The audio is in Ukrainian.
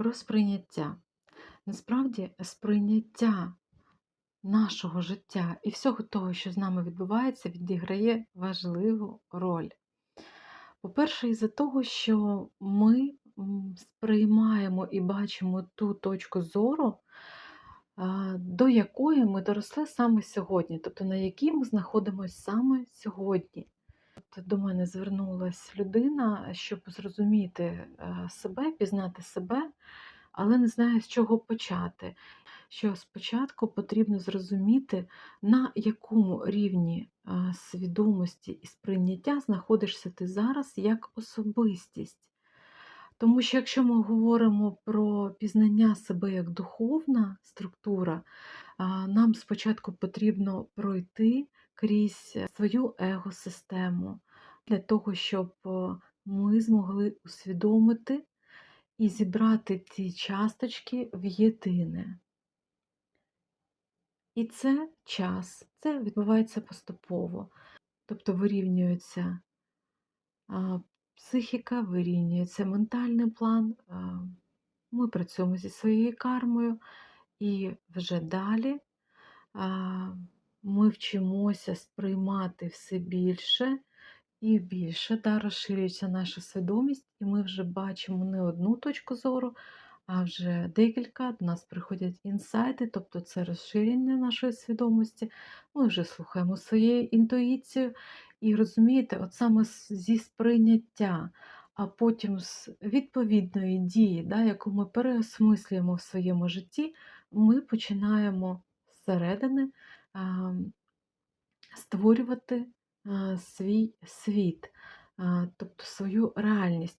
Про сприйняття. Насправді, сприйняття нашого життя і всього того, що з нами відбувається, відіграє важливу роль. По-перше, із-за того, що ми сприймаємо і бачимо ту точку зору, до якої ми доросли саме сьогодні, тобто на якій ми знаходимося саме сьогодні. До мене звернулася людина, щоб зрозуміти е, себе, пізнати себе, але не знає, з чого почати. Що спочатку потрібно зрозуміти, на якому рівні е, свідомості і сприйняття знаходишся ти зараз як особистість. Тому що якщо ми говоримо про пізнання себе як духовна структура, нам спочатку потрібно пройти крізь свою егосистему для того, щоб е, ми змогли усвідомити і зібрати ці часточки в єдине. І це час, це відбувається поступово. Тобто вирівнюється психіка, вирівнюється ментальний план. Ми працюємо зі своєю кармою, і вже далі ми вчимося сприймати все більше і більше, да, розширюється наша свідомість, і ми вже бачимо не одну точку зору, а вже декілька. До нас приходять інсайти, тобто це розширення нашої свідомості. Ми вже слухаємо своєю інтуїцією і розумієте, от саме зі сприйняття, а потім з відповідної дії, да, яку ми переосмислюємо в своєму житті, ми починаємо зсередини створювати свій світ, тобто свою реальність.